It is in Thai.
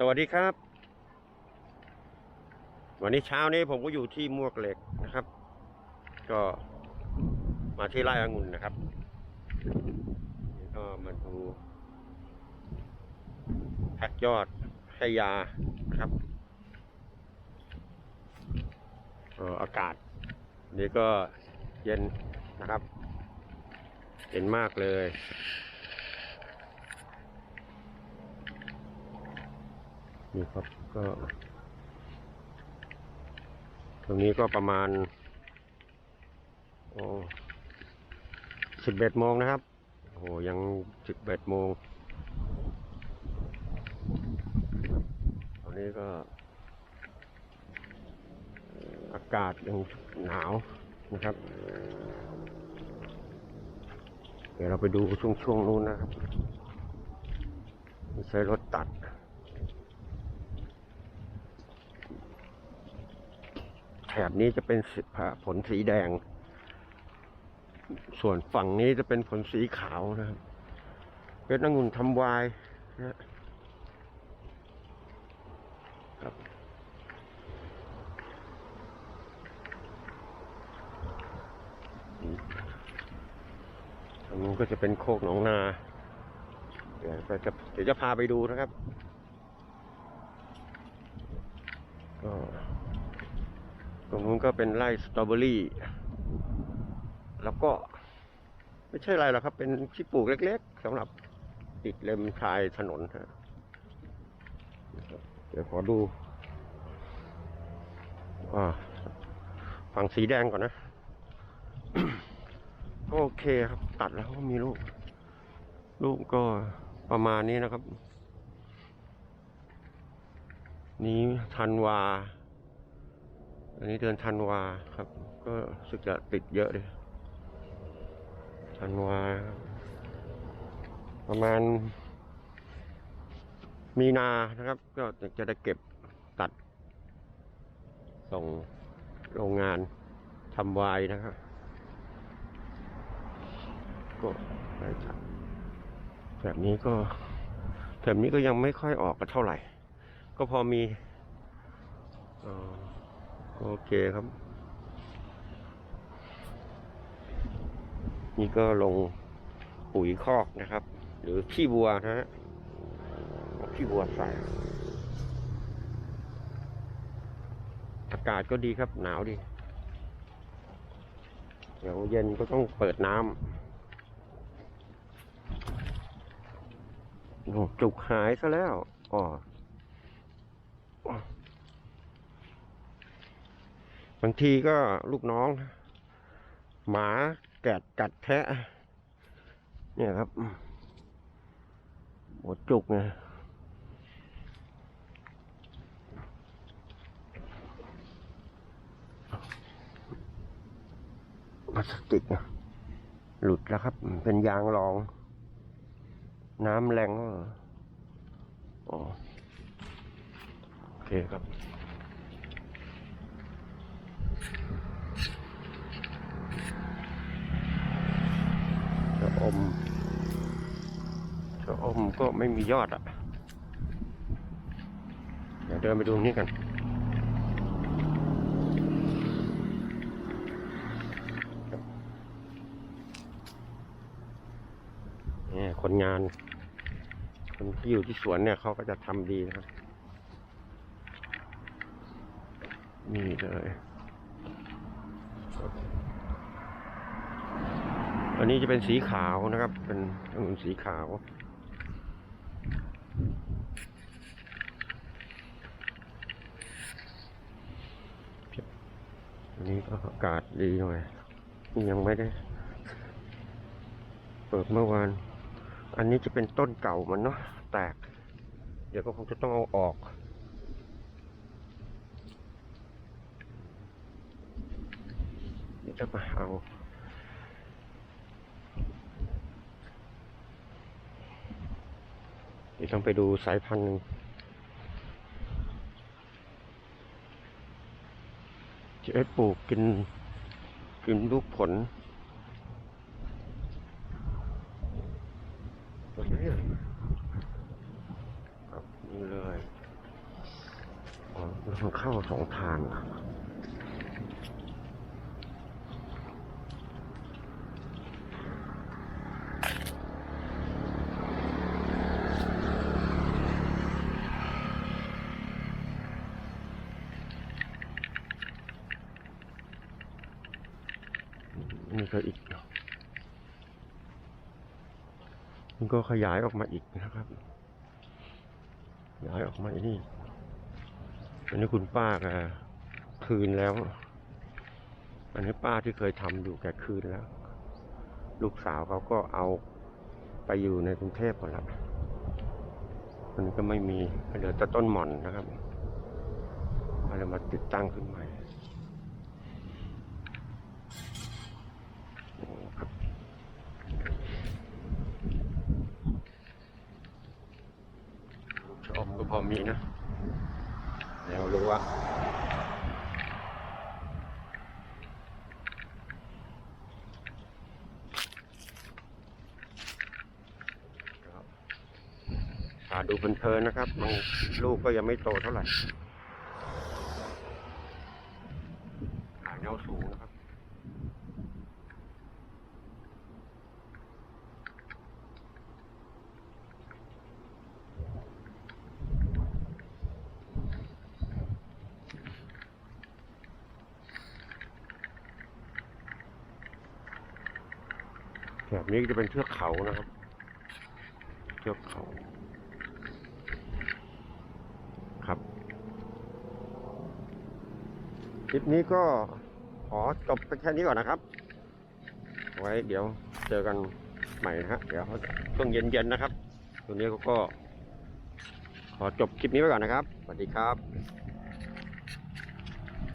สวัสดีครับ วันนี้เช้านี้ผมก็อยู่ที่มวกเหล็กนะครับ ก็มาที่ไร่องุ่นนะครับก็มาดูแพ็กยอดให้ยาครับเอ่ออากาศ นี่ก็เย็นนะครับ เย็นมากเลย นี่ครับก็ตรงนี้ก็ประมาณโอ้สิบเอ็ดโมงนะครับโอ้โหยังสิบเอ็ดโมงตอนนี้ก็ อากาศยังหนาวนะครับ เดี๋ยวเราไปดูช่วงช่วงๆนู้นนะครับใช้รถตัด แถบนี้จะเป็นผลสีแดง ส่วนฝั่งนี้จะเป็นผลสีขาวนะครับเป็นองุ่นทำวายนะครับตรงนู้นก็จะเป็นโคกหนองนา เดี๋ยวจะเดี๋ยวจะพาไปดูนะครับ ก็ ตรงนู้นก็เป็นไร่สตรอเบอรี่แล้วก็ไม่ใช่อะไรหรอกครับ เป็นที่ปลูกเล็กๆสำหรับติดเลมชายถนนฮะเดี๋ยวขอดูอ่าฝั่งสีแดงก่อนนะ โอเคครับ ตัดแล้วก็มีลูก ลูกก็ประมาณนี้นะครับ นี้ธันวา อันนี้เดือนธันวาครับ ก็สึกจะติดเยอะเลยธันวา ประมาณ มีนานะครับ ก็จะได้เก็บตัด ส่งโรงงานทำวายนะครับ ก็ได้ครับแบบนี้ก็แบบนี้ก็ยังไม่ค่อยออกกันเท่าไหร่ ก็พอมีออ โอเคครับ นี่ก็ลงปุ๋ยคอกนะครับ หรือขี้วัวนะฮะขี้วัวใส่อากาศก็ดีครับ หนาวดีเดี๋ยวเย็นก็ต้องเปิดน้ำโอ้จุกหายซะแล้วอ๋อ บางทีก็ลูกน้อง หมาแกดกัดแทะ เนี่ยครับหมดจุกไงพลาสติกหลุดแล้วครับ เป็นยางรอง น้ำแรงอ๋อโอเคครับ อมชะอมก็ไม่มียอดอะ เดี๋ยวเดินไปดูนี่กันเนี่ยคนงาน คนที่อยู่ที่สวนเนี่ยเขาก็จะทำดีนะครับ นี่เลย อันนี้จะเป็นสีขาวนะครับ เป็นองุ่นสีขาว อันนี้ก็อากาศดีหน่อยยังไม่ได้ เปิดเมื่อวาน อันนี้จะเป็นต้นเก่ามันเนาะแตก เดี๋ยวก็คงจะต้องเอาออกเดี๋ยวจะมาเอา เดี๋ ยวต้องไปดูสายพันธุ์หนึ่งจะให้ปลูกกิน กินลูกผลนี้ครับนี่เลยมันเข้าสองทางอะ นี่ก็อีกมันก็ขยายออกมาอีกนะครับ ขยายออกมาอีกนี่อันนี้คุณป้าแกคืนแล้ว อันนี้ป้าที่เคยทำอยู่แกคืนแล้ว ลูกสาวเขาก็เอาไปอยู่ในกรุงเทพหมดแล้วมันก็ไม่มีเหลือแต่ต้นหม่อนนะครับอะไรมาติดตั้งขึ้นใหม่โอ้ครับลูกชมก็ พอมีนะแล้วรู้ว่าพาดูเพลินๆนะครับบางลูกก็ยังไม่โตเท่าไหร่หาแนวสูงนะครับ แบบนี้จะเป็นเทือกเขานะครับเทือกเขา ครับคลิปนี้ก็ขอจบไปแค่นี้ก่อนนะครับ ไว้เดี๋ยวเจอกันใหม่นะฮะเดี๋ยวช่วงเย็นๆนะครับ ตัวนี้เขาก็ขอจบคลิปนี้ไว้ก่อนนะครับ สวัสดีครับ